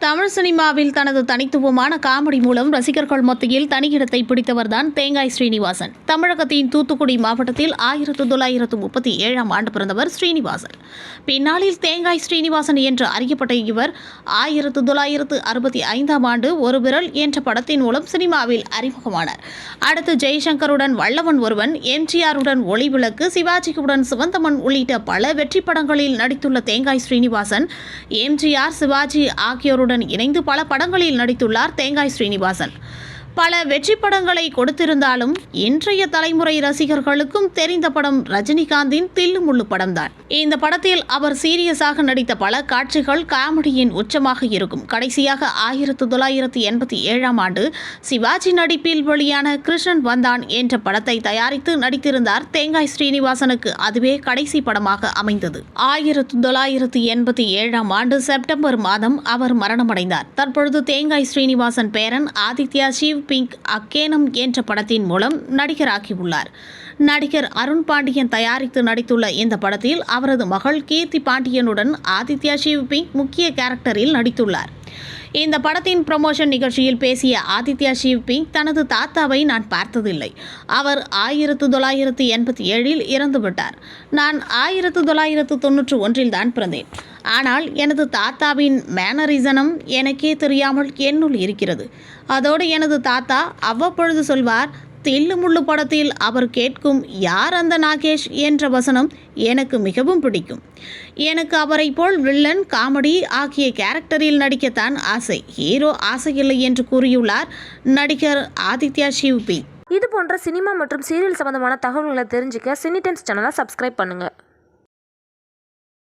தமிழ் சினிமாவில் தனது தனித்துவமான காமெடி மூலம் ரசிகர்கள் மத்தியில் தனியிடத்தை பிடித்தவர்தான் தேங்காய் ஸ்ரீனிவாசன். தமிழகத்தின் தூத்துக்குடி மாவட்டத்தில் ஆயிரத்து தொள்ளாயிரத்து முப்பத்தி ஏழாம் ஆண்டு பிறந்தவர் ஸ்ரீனிவாசன். பின்னாளில் தேங்காய் ஸ்ரீனிவாசன் என்று அறியப்பட்ட இவர் ஆயிரத்து தொள்ளாயிரத்து அறுபத்தி ஐந்தாம் ஆண்டு ஒரு விரல் என்ற படத்தின் மூலம் சினிமாவில் அறிமுகமானார். அடுத்து ஜெய்சங்கருடன் வல்லவன் ஒருவன் எம்ஜிஆருடன் ஒளிவிளக்கு சிவாஜியுடன் சிவந்தமன் உள்ளிட்ட பல வெற்றி படங்களில் நடித்துள்ள தேங்காய் ஸ்ரீனிவாசன் எம்ஜிஆர் சிவாஜி ஆகியோருடன் இணைந்து பல படங்களில் நடித்துள்ளார் தேங்காய் ஸ்ரீனிவாசன். பல வெற்றி படங்களை கொடுத்திருந்தாலும் இன்றைய தலைமுறை ரசிகர்களுக்கும் தெரிந்த படம் ரஜினிகாந்தின் தில்லுமுள்ளு படம்தான். இந்த படத்தில் அவர் சீரியஸாக நடித்த பல காட்சிகள் காமெடியின் உச்சமாக இருக்கும். கடைசியாக ஆயிரத்து தொள்ளாயிரத்து எண்பத்தி ஏழாம் ஆண்டு சிவாஜி நடிப்பில் வெளியான கிருஷ்ணன் வந்தான் என்ற படத்தை தயாரித்து நடித்திருந்தார் தேங்காய் ஸ்ரீனிவாசனுக்கு அதுவே கடைசி படமாக அமைந்தது. ஆயிரத்து தொள்ளாயிரத்து எண்பத்தி ஏழாம் ஆண்டு செப்டம்பர் மாதம் அவர் மரணமடைந்தார். தற்பொழுது தேங்காய் ஸ்ரீனிவாசன் பேரன் ஆதித்யா சிவ் பிங்க் அக்கேனம் என்ற படத்தின் மூலம் நடிகராகியுள்ளார். நடிகர் அருண் பாண்டியன் தயாரித்து நடித்துள்ள இந்த படத்தில் அவரது மகள் கீர்த்தி பாண்டியனுடன் ஆதித்யா ஷிவ் பிங்க் முக்கிய கேரக்டரில் நடித்துள்ளார். இந்த படத்தின் ப்ரமோஷன் நிகழ்ச்சியில் பேசிய ஆதித்யா ஷிவ் பிங்க் தனது தாத்தாவை நான் பார்த்ததில்லை. அவர் ஆயிரத்து தொள்ளாயிரத்து எண்பத்தி ஏழில் இறந்துவிட்டார். நான் ஆயிரத்து தொள்ளாயிரத்து தொன்னூற்று ஒன்றில் தான் பிறந்தேன். ஆனால் எனது தாத்தாவின் மேனரிசனம் எனக்கே தெரியாமல் என்னுள் இருக்கிறது. அதோடு எனது தாத்தா அவ்வப்பொழுது சொல்வார் தில்லு முள்ளு படத்தில் அவர் கேட்கும் யார் அந்த நாகேஷ்? என்ற வசனம் எனக்கு மிகவும் பிடிக்கும். எனக்கு அவரை போல் வில்லன் காமெடி ஆகிய கேரக்டரில் நடிக்கத்தான் ஆசை. ஹீரோ ஆசையில்லை என்று கூறியுள்ளார் நடிகர் ஆதித்யா ஷிவ்பி இது போன்ற சினிமா மற்றும் சீரியல் சம்பந்தமான தகவல்களை தெரிஞ்சுக்க சினிடென்ஸ் சேனலை சப்ஸ்கிரைப் பண்ணுங்கள்